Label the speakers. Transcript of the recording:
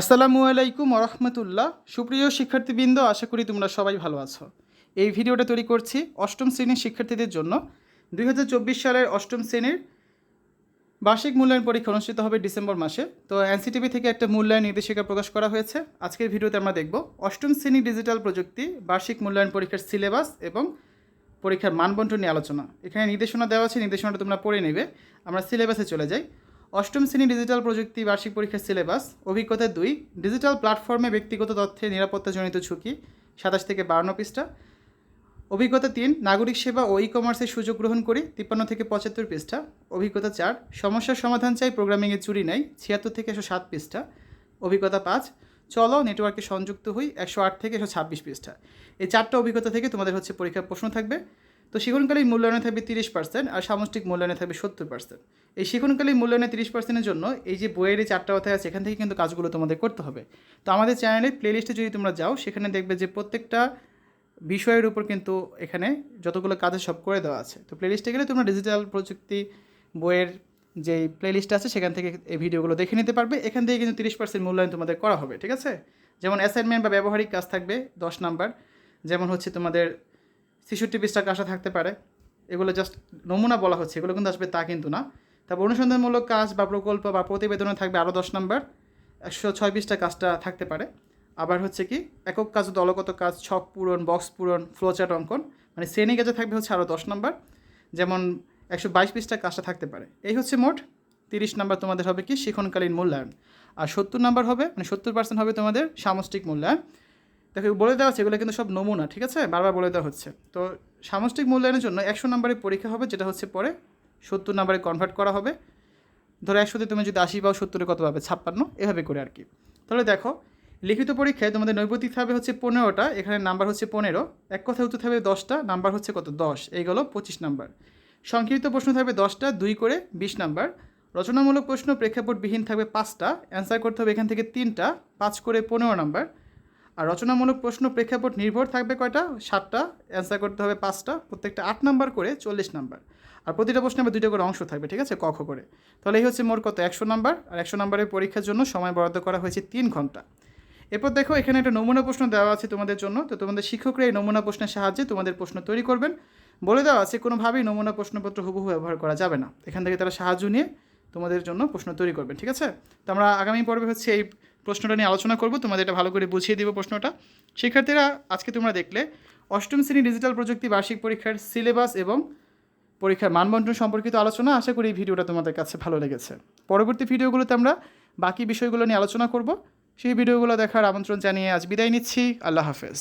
Speaker 1: আসসালামু আলাইকুম রহমতুল্লাহ সুপ্রিয় শিক্ষার্থীবৃন্দ, আশা করি তোমরা সবাই ভালো আছো। এই ভিডিওটা তৈরি করছি অষ্টম শ্রেণির শিক্ষার্থীদের জন্য। দুই হাজার চব্বিশ সালের অষ্টম শ্রেণির বার্ষিক মূল্যায়ন পরীক্ষা অনুষ্ঠিত হবে ডিসেম্বর মাসে। তো এনসিটিভি থেকে একটা মূল্যায়ন নির্দেশিকা প্রকাশ করা হয়েছে। আজকের ভিডিওতে আমরা দেখব অষ্টম শ্রেণি ডিজিটাল প্রযুক্তি, বার্ষিক মূল্যায়ন পরীক্ষার সিলেবাস এবং পরীক্ষার মানবন্টন নিয়ে আলোচনা। এখানে নির্দেশনা দেওয়া আছে, নির্দেশনাটা তোমরা পড়ে নেবে। আমরা সিলেবাসে চলে যাই। অষ্টম শ্রেণি ডিজিটাল প্রযুক্তি বার্ষিক পরীক্ষার সিলেবাস, অভিজ্ঞতা দুই, ডিজিটাল প্ল্যাটফর্মে ব্যক্তিগত তথ্যের নিরাপত্তাজনিত ঝুঁকি, সাতাশ থেকে বান্ন পৃষ্ঠা। অভিজ্ঞতা তিন, নাগরিক সেবা ও ই কমার্সের সুযোগ গ্রহণ করি, তিপ্পান্ন থেকে পঁচাত্তর পৃষ্ঠা। অভিজ্ঞতা চার, সমস্যার সমাধান চাই প্রোগ্রামিংয়ে চুরি নেই, ছিয়াত্তর থেকে একশো সাত পৃষ্ঠা। অভিজ্ঞতা পাঁচ, চলো নেটওয়ার্কে সংযুক্ত হই, একশো আট থেকে একশো ছাব্বিশ পৃষ্ঠা। এই চারটা অভিজ্ঞতা থেকে তোমাদের হচ্ছে পরীক্ষার প্রশ্ন থাকবে। তো শিখনকালীন মূল্যায়নে থাকবে তিরিশ পার্সেন্ট আর সামষ্টিক মূল্যায়নে থাকবে সত্তর পার্সেন্ট এই শিখনকালীন মূল্যায়নে তিরিশ পার্সেন্টের জন্য এই যে বইয়ের এই চারটা অধ্যায় আছে, এখান থেকে কিন্তু কাজগুলো তোমাদের করতে হবে। তো আমাদের চ্যানেলে প্লেলিস্টে যদি তোমরা যাও, সেখানে দেখবে যে প্রত্যেকটা বিষয়ের উপর কিন্তু এখানে যতগুলো কাজে সব করে দেওয়া আছে। তো প্লেলিস্টে গেলে তোমরা ডিজিটাল প্রযুক্তি বইয়ের যে প্লেলিস্ট আছে, সেখান থেকে এই ভিডিওগুলো দেখে নিতে পারবে। এখান থেকে কিন্তু তিরিশ পার্সেন্ট মূল্যায়ন তোমাদের করা হবে, ঠিক আছে? যেমন অ্যাসাইনমেন্ট বা ব্যবহারিক কাজ থাকবে দশ নাম্বার। যেমন হচ্ছে তোমাদের ছেষট্টি পৃষ্ঠা কাজটা থাকতে পারে। এগুলো জাস্ট নমুনা বলা হচ্ছে, এগুলো কিন্তু আসবে তা কিন্তু না। তারপর অনুসন্ধানমূলক কাজ বা প্রকল্প বা প্রতিবেদনে থাকবে আরও দশ নম্বর একশো ছয় পৃষ্ঠা কাজটা থাকতে পারে। আবার হচ্ছে কি, একক কাজ দলগত কাজ, ছক পূরণ বক্স পূরণ ফ্লোচার্ট অঙ্কন মানে শ্রেণি কাজে থাকবে হচ্ছে আরও দশ নম্বর যেমন একশো বাইশ পৃষ্ঠা কাজটা থাকতে পারে। এই হচ্ছে মোট তিরিশ নাম্বার তোমাদের হবে কি, শিখনকালীন মূল্যায়ন। আর সত্তর নাম্বার হবে মানে সত্তর পার্সেন্ট হবে তোমাদের সামষ্টিক মূল্যায়ন। দেখো বলে দেওয়া হচ্ছে এগুলো কিন্তু সব নমুনা, ঠিক আছে? বারবার বলে দেওয়া হচ্ছে। তো সামষ্টিক মূল্যায়নের জন্য একশো নম্বরের পরীক্ষা হবে, যেটা হচ্ছে পরে সত্তর নম্বরে কনভার্ট করা হবে। ধরো একশোতে তুমি যদি আশি পাও, সত্তরে কত পাবে? ছাপ্পান্ন, এভাবে করে আর কি। তাহলে দেখো, লিখিত পরীক্ষায় তোমাদের নৈপতিক থাকবে হচ্ছে পনেরোটা, এখানে নাম্বার হচ্ছে পনেরো, এক কথায় উত্তর থাকবে দশটা, নাম্বার হচ্ছে কত? দশ, এই গেলো পঁচিশ নাম্বার। সংক্ষিপ্ত প্রশ্ন থাকবে দশটা, দুই করে বিশ নাম্বার। রচনামূলক প্রশ্ন প্রেক্ষাপটবিহীন থাকবে পাঁচটা অ্যান্সার করতে হবে এখান থেকে তিনটা, পাঁচ করে পনেরো নাম্বার। আর রচনামূলক প্রশ্ন প্রেক্ষাপট নির্ভর থাকবে কয়টা? সাতটা। অ্যান্সার করতে হবে পাঁচটা। প্রত্যেকটা আট নাম্বার করে চল্লিশ নাম্বার। আর প্রতিটা প্রশ্নে আবার দুইটা করে অংশ থাকবে, ঠিক আছে? কখ করে। তাহলে এই হচ্ছে মোট কত? একশো নাম্বার। আর একশো নাম্বারের পরীক্ষার জন্য সময় বরাদ্দ করা হয়েছে তিন ঘণ্টা। এরপর দেখো, এখানে একটা নমুনা প্রশ্ন দেওয়া আছে তোমাদের জন্য। তো তোমাদের শিক্ষকরা এই নমুনা প্রশ্নের সাহায্যে তোমাদের প্রশ্ন তৈরি করবেন। বলে দেওয়া আছে, কোনোভাবেই নমুনা প্রশ্নপত্র হুবহু ব্যবহার করা যাবে না। এখান থেকে তারা সাহায্য নিয়ে তোমাদের জন্য প্রশ্ন তৈরি করবেন, ঠিক আছে? তো আমরা আগামী পর্বে হচ্ছে এই প্রশ্নটা নিয়ে আলোচনা করব, তোমাদের এটা ভালো করে বুঝিয়ে দিব প্রশ্নটা। শিক্ষার্থীরা, আজকে তোমরা দেখলে, অষ্টম শ্রেণি ডিজিটাল প্রযুক্তি বার্ষিক পরীক্ষার সিলেবাস এবং পরীক্ষার মানবন্টন সম্পর্কিত আলোচনা, আশা করি এই ভিডিওটা তোমাদের কাছে ভালো লেগেছে। পরবর্তী ভিডিওগুলোতে আমরা বাকি বিষয়গুলো নিয়ে আলোচনা করব। সেই ভিডিওগুলো দেখার আমন্ত্রণ জানিয়ে আজ বিদায় নিচ্ছি। আল্লাহ হাফেজ।